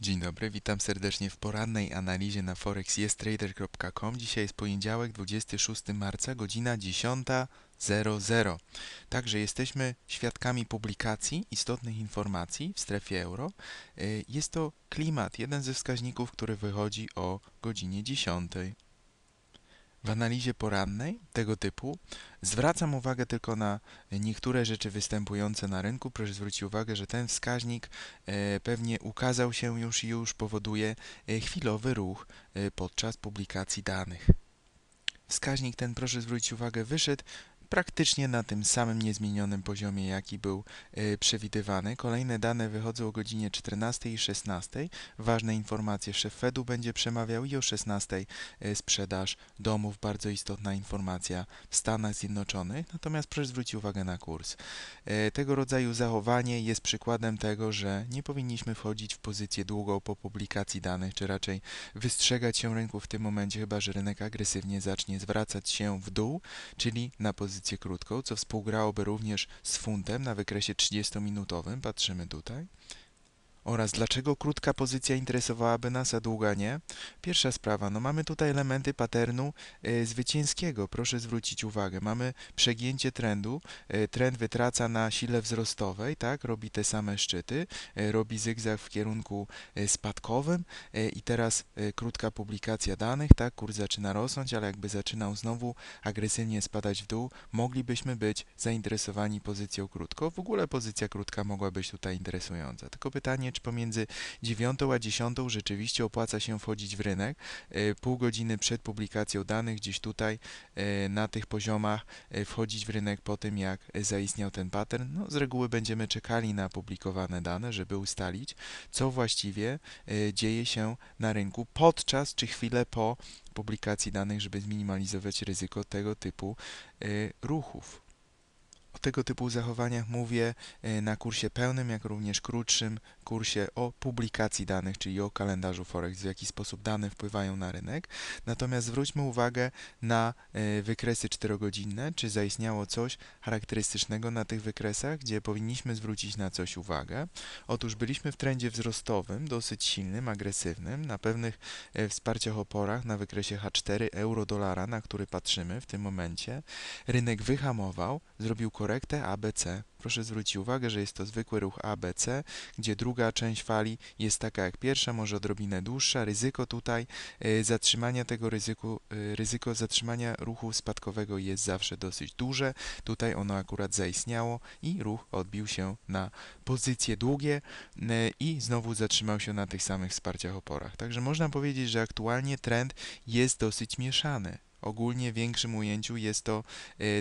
Dzień dobry, witam serdecznie w porannej analizie na forexyestrader.com. Dzisiaj jest poniedziałek, 26 marca, godzina 10.00. Także jesteśmy świadkami publikacji istotnych informacji w strefie euro. Y, jest to klimat, jeden ze wskaźników, który wychodzi o godzinie 10. W analizie porannej tego typu zwracam uwagę tylko na niektóre rzeczy występujące na rynku. Proszę zwrócić uwagę, że ten wskaźnik e, pewnie ukazał się już i już powoduje e, chwilowy ruch e, podczas publikacji danych. Wskaźnik ten, proszę zwrócić uwagę, wyszedł praktycznie na tym samym niezmienionym poziomie, jaki był y, przewidywany. Kolejne dane wychodzą o godzinie 14 i 16. Ważne informacje, szef Fedu będzie przemawiał i o 16 y, sprzedaż domów, bardzo istotna informacja w Stanach Zjednoczonych. Natomiast proszę zwrócić uwagę na kurs. Y, tego rodzaju zachowanie jest przykładem tego, że nie powinniśmy wchodzić w pozycję długą po publikacji danych, czy raczej wystrzegać się rynku w tym momencie, chyba że rynek agresywnie zacznie zwracać się w dół, czyli na pozycję pozycję krótką, co współgrałoby również z funtem na wykresie 30-minutowym. Patrzymy tutaj oraz dlaczego krótka pozycja interesowałaby nas, a długa nie. Pierwsza sprawa, no mamy tutaj elementy patternu y, zwycięskiego, proszę zwrócić uwagę. Mamy przegięcie trendu, y, trend wytraca na sile wzrostowej, tak, robi te same szczyty, y, robi zygzak w kierunku spadkowym i teraz krótka publikacja danych, tak, kurs zaczyna rosnąć, ale jakby zaczynał znowu agresywnie spadać w dół, moglibyśmy być zainteresowani pozycją krótką. W ogóle pozycja krótka mogła być tutaj interesująca. Tylko pytanie, pomiędzy 9 a 10 rzeczywiście opłaca się wchodzić w rynek. E, pół godziny przed publikacją danych, gdzieś tutaj e, na tych poziomach e, wchodzić w rynek po tym, jak zaistniał ten pattern. No, z reguły będziemy czekali na publikowane dane, żeby ustalić, co właściwie dzieje się na rynku podczas czy chwilę po publikacji danych, żeby zminimalizować ryzyko tego typu ruchów. O tego typu zachowaniach mówię e, na kursie pełnym, jak również krótszym kursie o publikacji danych, czyli o kalendarzu Forex, w jaki sposób dane wpływają na rynek. Natomiast zwróćmy uwagę na e, wykresy 4-godzinne, czy zaistniało coś charakterystycznego na tych wykresach, gdzie powinniśmy zwrócić na coś uwagę. Otóż byliśmy w trendzie wzrostowym, dosyć silnym, agresywnym, na pewnych e, wsparciach oporach na wykresie H4 euro-dolara, na który patrzymy w tym momencie. Rynek wyhamował, zrobił korektę ABC. Proszę zwrócić uwagę, że jest to zwykły ruch ABC, gdzie druga część fali jest taka jak pierwsza, może odrobinę dłuższa. Ryzyko tutaj y, zatrzymania tego ryzyku, y, ryzyko zatrzymania ruchu spadkowego jest zawsze dosyć duże. Tutaj ono akurat zaistniało i ruch odbił się na pozycje długie y, i znowu zatrzymał się na tych samych wsparciach oporach. Także można powiedzieć, że aktualnie trend jest dosyć mieszany. Ogólnie w większym ujęciu jest to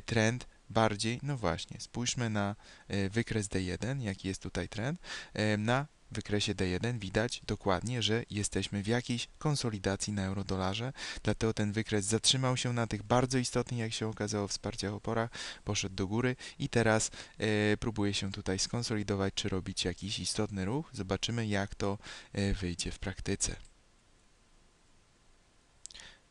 trend bardziej, no właśnie, spójrzmy na e, wykres D1, jaki jest tutaj trend. E, na wykresie D1 widać dokładnie, że jesteśmy w jakiejś konsolidacji na eurodolarze, dlatego ten wykres zatrzymał się na tych bardzo istotnych, jak się okazało, wsparciach oporach, poszedł do góry i teraz e, próbuje się tutaj skonsolidować, czy robić jakiś istotny ruch. Zobaczymy, jak to e, wyjdzie w praktyce.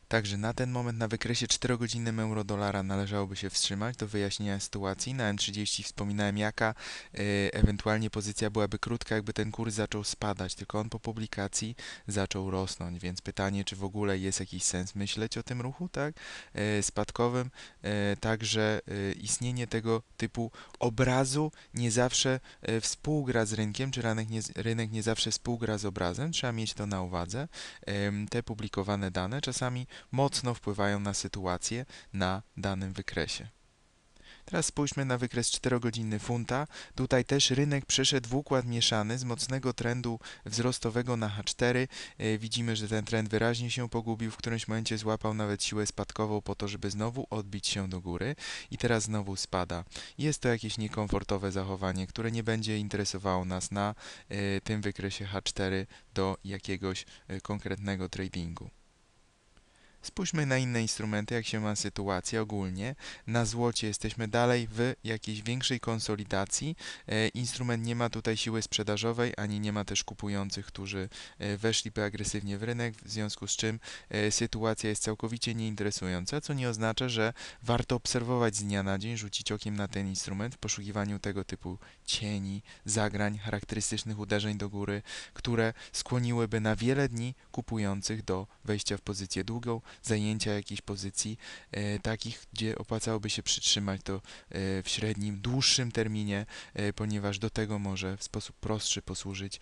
Także na ten moment na wykresie 4-godzinnym euro-dolara należałoby się wstrzymać do wyjaśnienia sytuacji. Na M30 wspominałem jaka e, ewentualnie pozycja byłaby krótka, jakby ten kurs zaczął spadać, tylko on po publikacji zaczął rosnąć, więc pytanie, czy w ogóle jest jakiś sens myśleć o tym ruchu, tak, e, spadkowym. E, także istnienie tego typu obrazu nie zawsze współgra z rynkiem, czy rynek nie, rynek nie zawsze współgra z obrazem, trzeba mieć to na uwadze. Te publikowane dane czasami mocno wpływają na sytuację na danym wykresie. Teraz spójrzmy na wykres 4-godzinny funta. Tutaj też rynek przeszedł w układ mieszany z mocnego trendu wzrostowego na H4. E, widzimy, że ten trend wyraźnie się pogubił, w którymś momencie złapał nawet siłę spadkową po to, żeby znowu odbić się do góry i teraz znowu spada. Jest to jakieś niekomfortowe zachowanie, które nie będzie interesowało nas na e, tym wykresie H4 do jakiegoś e, konkretnego tradingu. Spójrzmy na inne instrumenty, jak się ma sytuacja ogólnie. Na złocie jesteśmy dalej w jakiejś większej konsolidacji. E, instrument nie ma tutaj siły sprzedażowej, ani nie ma też kupujących, którzy e, weszliby agresywnie w rynek, w związku z czym e, sytuacja jest całkowicie nieinteresująca, co nie oznacza, że warto obserwować z dnia na dzień, rzucić okiem na ten instrument w poszukiwaniu tego typu cieni, zagrań, charakterystycznych uderzeń do góry, które skłoniłyby na wiele dni kupujących do wejścia w pozycję długą, zajęcia jakiejś pozycji e, takich, gdzie opłacałoby się przytrzymać to e, w średnim, dłuższym terminie, e, ponieważ do tego może w sposób prostszy posłużyć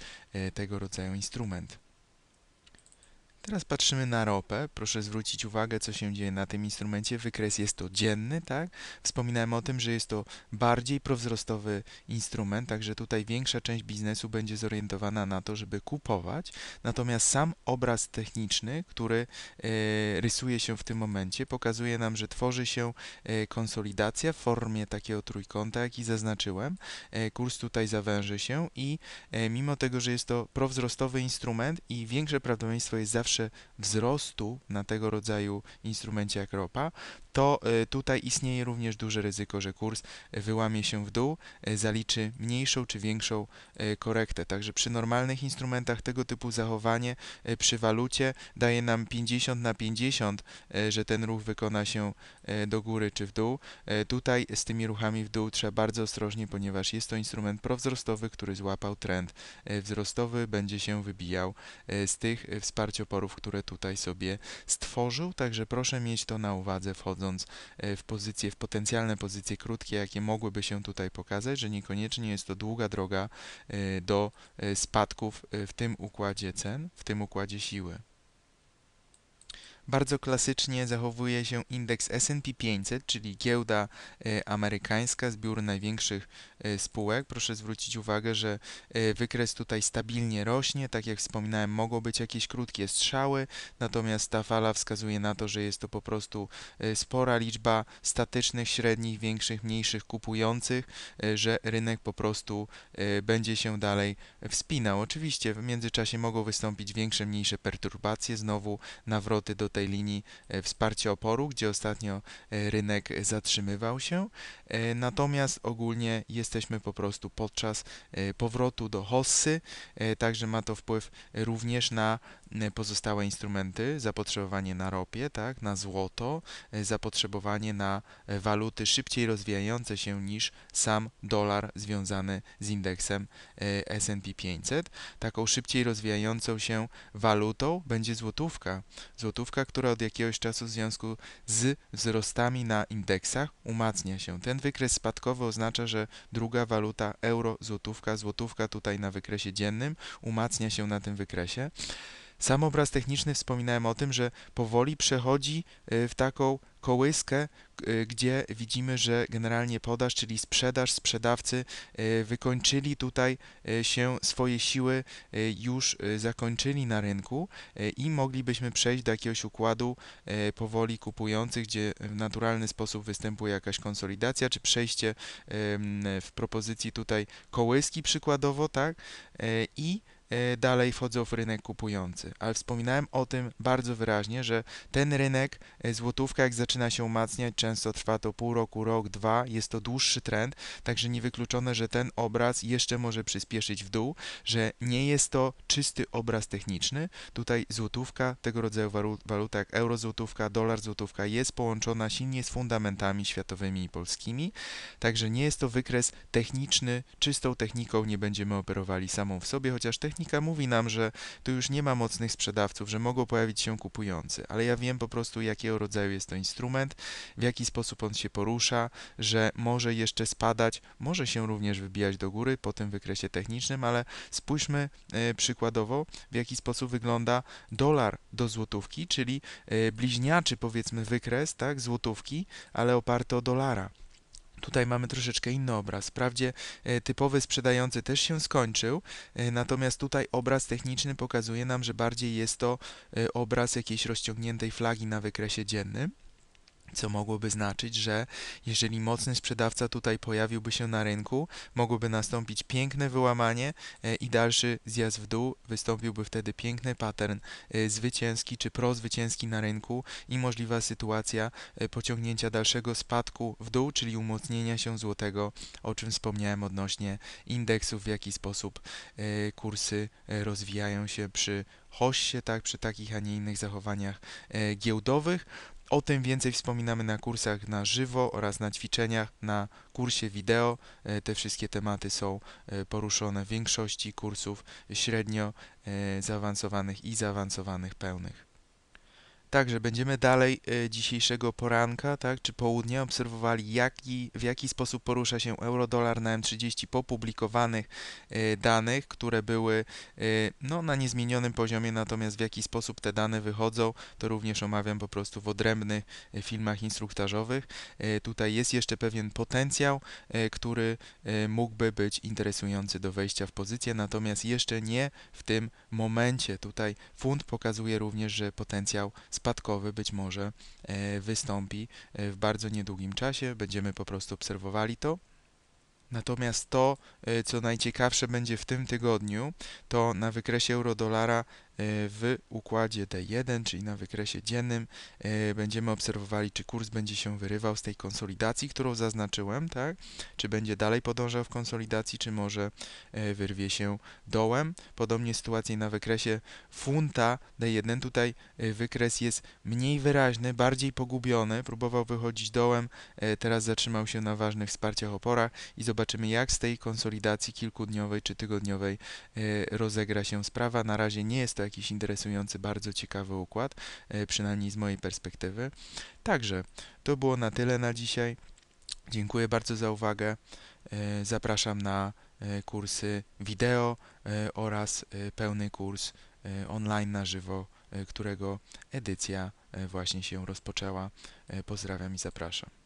tego rodzaju instrument. Teraz patrzymy na ropę. Proszę zwrócić uwagę, co się dzieje na tym instrumencie. Wykres jest to dzienny, tak? Wspominałem o tym, że jest to bardziej prowzrostowy instrument, także tutaj większa część biznesu będzie zorientowana na to, żeby kupować. Natomiast sam obraz techniczny, który e, rysuje się w tym momencie, pokazuje nam, że tworzy się e, konsolidacja w formie takiego trójkąta, jaki zaznaczyłem. E, kurs tutaj zawęży się i mimo tego, że jest to prowzrostowy instrument i większe prawdopodobieństwo jest zawsze wzrostu na tego rodzaju instrumencie jak ropa, to e, tutaj istnieje również duże ryzyko, że kurs wyłamie się w dół, e, zaliczy mniejszą czy większą korektę. Także przy normalnych instrumentach tego typu zachowanie przy walucie daje nam 50 na 50, że ten ruch wykona się do góry czy w dół. Tutaj z tymi ruchami w dół trzeba bardzo ostrożnie, ponieważ jest to instrument prowzrostowy, który złapał trend wzrostowy, będzie się wybijał z tych wsparcioporów, które tutaj sobie stworzył. Także proszę mieć to na uwadze wchodząc wchodząc e, w pozycje, w potencjalne pozycje krótkie, jakie mogłyby się tutaj pokazać, że niekoniecznie jest to długa droga e, do e, spadków w tym układzie cen, w tym układzie siły. Bardzo klasycznie zachowuje się indeks S&P 500, czyli giełda e, amerykańska, zbiór największych e, spółek. Proszę zwrócić uwagę, że e, wykres tutaj stabilnie rośnie. Tak jak wspominałem, mogą być jakieś krótkie strzały, natomiast ta fala wskazuje na to, że jest to po prostu spora liczba statycznych, średnich, większych, mniejszych kupujących, że rynek po prostu będzie się dalej wspinał. Oczywiście w międzyczasie mogą wystąpić większe, mniejsze perturbacje, znowu nawroty do tej linii e, wsparcia oporu, gdzie ostatnio e, rynek zatrzymywał się. E, natomiast ogólnie jesteśmy po prostu podczas powrotu do hossy, także ma to wpływ również na pozostałe instrumenty, zapotrzebowanie na ropie, tak, na złoto, zapotrzebowanie na waluty szybciej rozwijające się niż sam dolar związany z indeksem S&P 500. Taką szybciej rozwijającą się walutą będzie złotówka. Złotówka, która od jakiegoś czasu w związku z wzrostami na indeksach umacnia się. Ten wykres spadkowy oznacza, że druga waluta euro, złotówka, złotówka tutaj na wykresie dziennym umacnia się na tym wykresie. Sam obraz techniczny wspominałem o tym, że powoli przechodzi y, w taką kołyskę, y, gdzie widzimy, że generalnie podaż, czyli sprzedaż, sprzedawcy y, wykończyli tutaj się swoje siły, już zakończyli na rynku i moglibyśmy przejść do jakiegoś układu powoli kupujących, gdzie w naturalny sposób występuje jakaś konsolidacja, czy przejście w propozycji tutaj kołyski przykładowo, tak? I dalej wchodzą w rynek kupujący. Ale wspominałem o tym bardzo wyraźnie, że ten rynek, e, złotówka jak zaczyna się umacniać, często trwa to pół roku, rok, dwa, jest to dłuższy trend, także niewykluczone, że ten obraz jeszcze może przyspieszyć w dół, że nie jest to czysty obraz techniczny. Tutaj złotówka, tego rodzaju waluta jak euro złotówka, dolar złotówka jest połączona silnie z fundamentami światowymi i polskimi, także nie jest to wykres techniczny, czystą techniką nie będziemy operowali samą w sobie, chociaż technika technika mówi nam, że tu już nie ma mocnych sprzedawców, że mogą pojawić się kupujący, ale ja wiem po prostu, jakiego rodzaju jest to instrument, w jaki sposób on się porusza, że może jeszcze spadać, może się również wybijać do góry po tym wykresie technicznym, ale spójrzmy e, przykładowo, w jaki sposób wygląda dolar do złotówki, czyli e, bliźniaczy powiedzmy wykres, tak, złotówki, ale oparty o dolara. Tutaj mamy troszeczkę inny obraz. Wprawdzie e, typowy sprzedający też się skończył, e, natomiast tutaj obraz techniczny pokazuje nam, że bardziej jest to e, obraz jakiejś rozciągniętej flagi na wykresie dziennym. Co mogłoby znaczyć, że jeżeli mocny sprzedawca tutaj pojawiłby się na rynku, mogłoby nastąpić piękne wyłamanie e, i dalszy zjazd w dół. Wystąpiłby wtedy piękny pattern e, zwycięski czy prozwycięski na rynku i możliwa sytuacja e, pociągnięcia dalszego spadku w dół, czyli umocnienia się złotego, o czym wspomniałem odnośnie indeksów, w jaki sposób kursy rozwijają się przy hoście, tak, przy takich, a nie innych zachowaniach giełdowych. O tym więcej wspominamy na kursach na żywo oraz na ćwiczeniach na kursie wideo. E, te wszystkie tematy są e, poruszone w większości kursów średnio e, zaawansowanych i zaawansowanych pełnych. Także będziemy dalej e, dzisiejszego poranka, tak, czy południa obserwowali, jaki, w jaki sposób porusza się euro-dolar na M30 po publikowanych e, danych, które były e, no, na niezmienionym poziomie, natomiast w jaki sposób te dane wychodzą, to również omawiam po prostu w odrębnych filmach instruktażowych. Tutaj jest jeszcze pewien potencjał, który mógłby być interesujący do wejścia w pozycję, natomiast jeszcze nie w tym momencie. Tutaj fund pokazuje również, że potencjał spadkowy być może e, wystąpi e, w bardzo niedługim czasie. Będziemy po prostu obserwowali to. Natomiast to, e, co najciekawsze będzie w tym tygodniu, to na wykresie euro-dolara w układzie D1, czyli na wykresie dziennym, będziemy obserwowali, czy kurs będzie się wyrywał z tej konsolidacji, którą zaznaczyłem, tak? Czy będzie dalej podążał w konsolidacji, czy może wyrwie się dołem. Podobnie sytuacja na wykresie funta D1. Tutaj wykres jest mniej wyraźny, bardziej pogubiony. Próbował wychodzić dołem, teraz zatrzymał się na ważnych wsparciach, oporach i zobaczymy, jak z tej konsolidacji kilkudniowej czy tygodniowej rozegra się sprawa. Na razie nie jest to jakiś interesujący, bardzo ciekawy układ, e, przynajmniej z mojej perspektywy. Także to było na tyle na dzisiaj. Dziękuję bardzo za uwagę. E, zapraszam na e, kursy wideo oraz pełny kurs online na żywo, którego edycja właśnie się rozpoczęła. Pozdrawiam i zapraszam.